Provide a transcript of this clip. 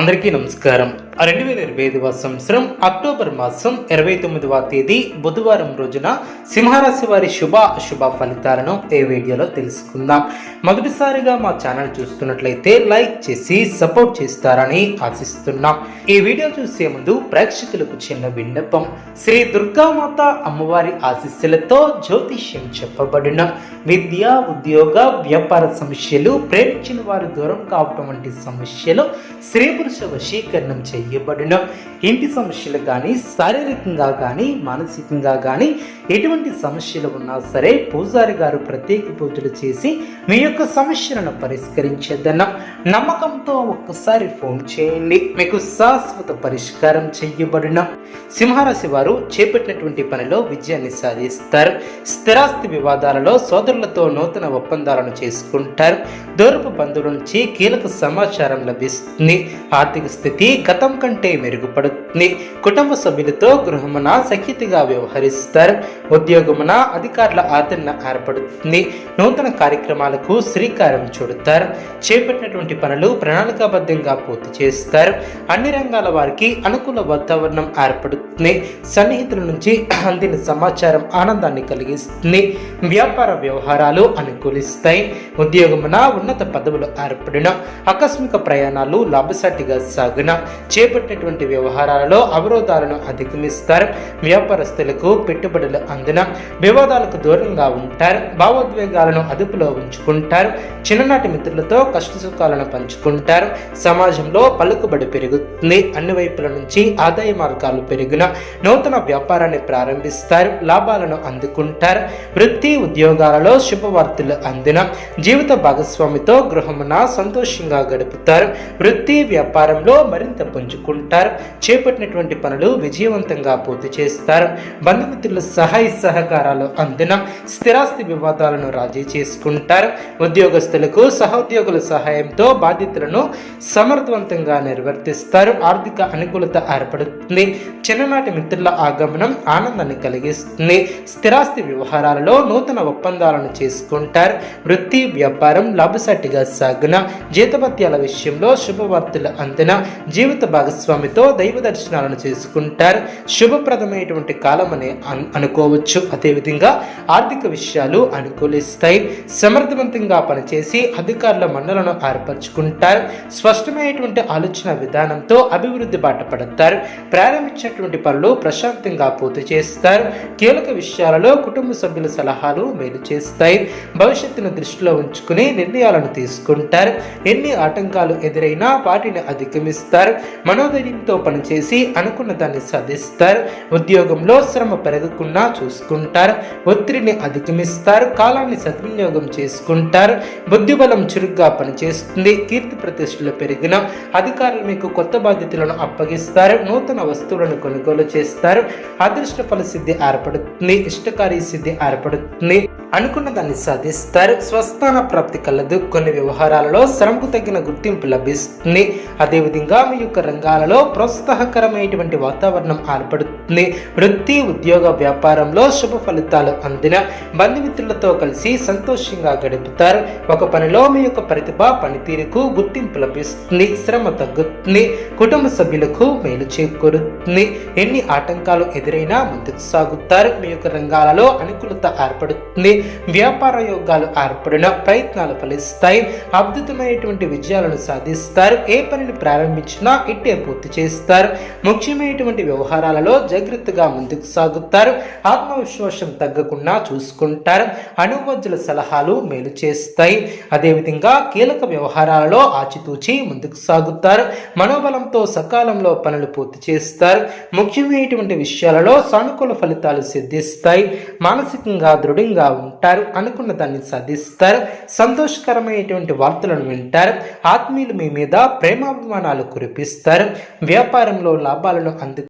అందరికీ నమస్కారం. రెండు వేల ఇరవై ఐదవ సంవత్సరం అక్టోబర్ మాసం ఇరవై తొమ్మిదవ తేదీ బుధవారం రోజున సింహరాశి వారి శుభ అశుభ ఫలితాలను ఈ వీడియోలో తెలుసుకుందాం. మొదటిసారిగా మా ఛానల్ చూస్తున్నట్లయితే లైక్ చేసి సపోర్ట్ చేస్తారని ఆశిస్తున్నాం. ఈ వీడియో చూసే ముందు ప్రేక్షకులకు చిన్న విన్నపం. శ్రీ దుర్గామాత అమ్మవారి ఆశీస్సులతో జ్యోతిష్యం చెప్పబడిన విద్య ఉద్యోగ వ్యాపార సమస్యలు ప్రేమించిన వారు దూరం కావటం వంటి సమస్యలు స్త్రీ పురుష వశీకరణం చేయబడిన. ఇంటి సమస్యలు కానీ శారీరకంగా కానీ మానసికంగా కానీ ఎటువంటి సమస్యలు ఉన్నా సరే పూజారి గారు ప్రత్యేక పూజలు చేసి మీ యొక్క సమస్యలను పరిష్కరించేద్దన్న నమ్మకంతో ఒక్కసారి ఫోన్ చేయండి. మీకు శాశ్వత పరిష్కారం చేయబడిన. సింహరాశి వారు చేపట్టినటువంటి పనిలో విజయాన్ని సాధిస్తారు. స్థిరాస్తి వివాదాలలో సోదరులతో నూతన ఒప్పందాలను చేసుకుంటారు. దూరపు బంధువుల నుంచి కీలక సమాచారం లభిస్తుంది. ఆర్థిక స్థితి గతం కంటే మెరుగుపడుతుంది. కుటుంబ సభ్యులతో గృహమున సఖ్యతగా వ్యవహరిస్తారు. ఉద్యోగమున అధికారుల ఆదరణ ఏర్పడుతుంది. నూతన కార్యక్రమాలకు శ్రీకారం చుడతారు. చేపట్టినటువంటి పనులు ప్రణాళికాబద్ధంగా పూర్తి చేస్తారు. అన్ని రంగాల వారికి అనుకూల వాతావరణం ఏర్పడుతుంది. సన్నిహితుల నుంచి అందిన సమాచారం ఆనందాన్ని కలిగిస్తుంది. వ్యాపార వ్యవహారాలు అనుకూలిస్తాయి. ఉద్యోగమున ఉన్నత పదవులు ఏర్పడిన ఆకస్మిక ప్రయాణాలు లాభసాటిగా సాగున చేపట్టినటువంటి వ్యవహారాలలో అవరోధాలను అధిగమిస్తారు. వ్యాపారస్తులకు పెట్టుబడులు అందిన వివాదాలకు దూరంగా ఉంటారు. భావోద్వేగాలను అదుపులో ఉంచుకుంటారు. చిన్ననాటి మిత్రులతో కష్ట సుఖాలను పంచుకుంటారు. సమాజంలో పలుకుబడి పెరుగుతుంది. అన్ని వైపుల నుంచి ఆదాయ మార్గాలు పెరిగిన నూతన వ్యాపారాన్ని ప్రారంభిస్తారు. లాభాలను అందుకుంటారు. వృత్తి ఉద్యోగాలలో శుభవార్తలు అందిన జీవిత భాగస్వామితో గృహమున సంతోషంగా గడుపుతారు. వృత్తి వ్యాపారంలో మరింత పుంజుకుంటారు చేపట్టినటువంటి పనులు విజయవంతంగా పూర్తి చేస్తారు. బంధుమిత్రుల సహాయ సహకారాలు అందిన స్థిరాస్తి వివాదాలను రాజీ చేసుకుంటారు. ఉద్యోగస్తులకు సహోద్యోగుల సహాయంతో బాధ్యతలను సమర్థవంతంగా నిర్వర్తిస్తారు. ఆర్థిక అనుకూలత ఏర్పడుతుంది. చిన్ననాటి మిత్రుల ఆగమనం ఆనందాన్ని కలిగిస్తుంది. స్థిరాస్తి వ్యవహారాలలో నూతన ఒప్పందాలను చేసుకుంటారు. వృత్తి వ్యాపారం లాభసాటిగా సాగున జీతభత్యాల విషయంలో శుభవార్తలు అందిన జీవిత భాగస్వామితో దైవ దర్శనాలను చేసుకుంటారు. శుభప్రదమైనటువంటి కాలం అని అనుకోవచ్చు. అదేవిధంగా ఆర్థిక విషయాలు అనుకూలిస్తాయి. సమర్థవంతంగా పనిచేసి అధికారుల మండలను ఏర్పరచుకుంటారు. స్పష్టమైనటువంటి ఆలోచన విధానంతో అభివృద్ధి బాట పడతారు ప్రారంభించినటువంటి పనులు ప్రశాంతంగా పూర్తి చేస్తారు. కీలక విషయాలలో కుటుంబ సభ్యుల సలహాలు మేలు చేస్తాయి. భవిష్యత్తును దృష్టిలో ఉంచుకుని నిర్ణయాలను తీసుకుంటారు. ఎన్ని ఆటంకాలు ఎదురైనా వాటిని అధిగమిస్తారు. మనోధైర్యంతో పనిచేసి అనుకున్న దాన్ని సాధిస్తారు. ఉద్యోగంలో శ్రమ పెరగకుండా చూసుకుంటారు. ఒత్తిడిని అధిగమిస్తారు. కాలాన్ని సద్వినియోగం చేసుకుంటారు. బుద్ధిబలం చురుగ్గా పనిచేస్తుంది. కీర్తి ప్రతిష్టలు పెరిగిన అధికారులు మీకు కొత్త బాధ్యతలను అప్పగిస్తారు. నూతన వస్తువులను కొనుగోలు చేస్తారు. అదృష్ట ఫల సిద్ధి ఏర్పడుతుంది. ఇష్టకారి సిద్ధి ఏర్పడుతుంది. అనుకున్న దాన్ని సాధిస్తారు. స్వస్థాన ప్రాప్తి కలదు. కొన్ని వ్యవహారాలలో శ్రమకు తగిన గుర్తింపు లభిస్తుంది. అదేవిధంగా మీ యొక్క రంగాలలో ప్రోత్సాహకరమైనటువంటి వాతావరణం ఏర్పడుతుంది. వృత్తి ఉద్యోగ వ్యాపారంలో శుభ ఫలితాలు అందిన బంధుమిత్రులతో కలిసి సంతోషంగా గడుపుతారు. ఒక పనిలో మీ యొక్క ప్రతిభ పనితీరుకు గుర్తింపు లభిస్తుంది. శ్రమ తగ్గుతుంది. కుటుంబ సభ్యులకు మేలు చేకూరుతుంది. ఎన్ని ఆటంకాలు ఎదురైనా ముందుకు సాగుతారు. మీ యొక్క రంగాలలో అనుకూలత ఏర్పడుతుంది. వ్యాపార యోగాలు ఏర్పడిన ప్రయత్నాలు ఫలిస్తాయి. అద్భుతమైనటువంటి విజయాలను సాధిస్తారు. ఏ పనిని ప్రారంభించినా ఇట్టే పూర్తి చేస్తారు. ముఖ్యమైనటువంటి వ్యవహారాలలో జాగ్రత్తగా ముందుకు సాగుతారు. ఆత్మవిశ్వాసం తగ్గకుండా చూసుకుంటారు. అనువజ్జుల సలహాలు మేలు చేస్తాయి. అదేవిధంగా కీలక వ్యవహారాలలో ఆచితూచి ముందుకు సాగుతారు. మనోబలంతో సకాలంలో పనులు పూర్తి చేస్తారు. ముఖ్యమైనటువంటి విషయాలలో సానుకూల ఫలితాలు సిద్ధిస్తాయి. మానసికంగా దృఢంగా ఉంటారు అనుకున్న దాన్ని సాధిస్తారు. సంతోషకరమైనటువంటి వార్తలను వింటారు. ఆత్మీయులు మీ మీద ప్రేమాభిమానాలు కురిపిస్తారు. వ్యాపారంలో లాభాలను అందు